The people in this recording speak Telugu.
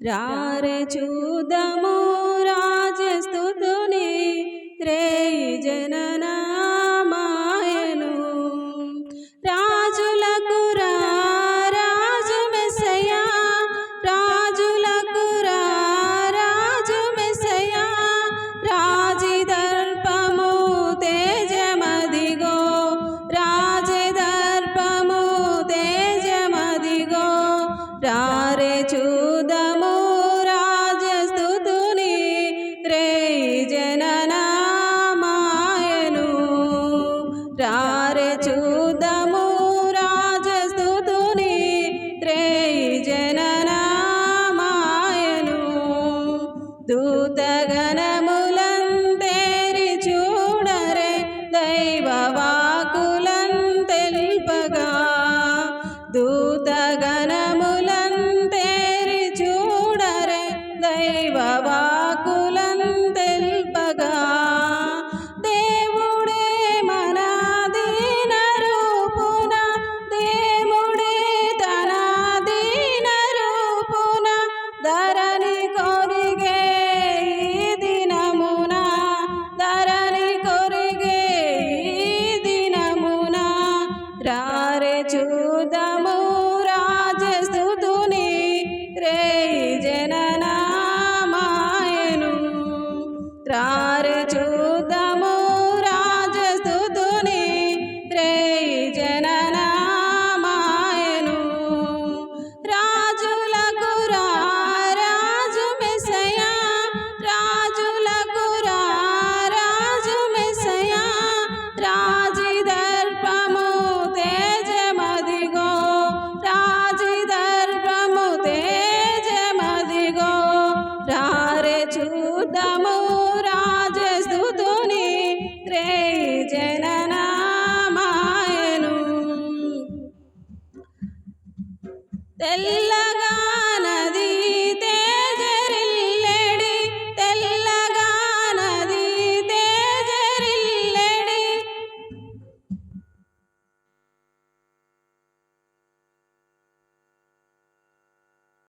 రారే చూదము రాజస్తుతుని రేయి జననామాయను. రాజులకు రా రాజు మెస్సయా రాజులకు రా రాజు మెస్సయా రాజిదర్పము తేజమదిగో రాజదర్పము తేజమదిగో రారే చూ దూతగణములంతేరి చూడరే దైవ వాకులం తెల్పగా దూతగణములంతేరి చూడరే దైవ చూదము చూద్దాము రాజస్తుతుని రే జననామాయను తెల్లగా నది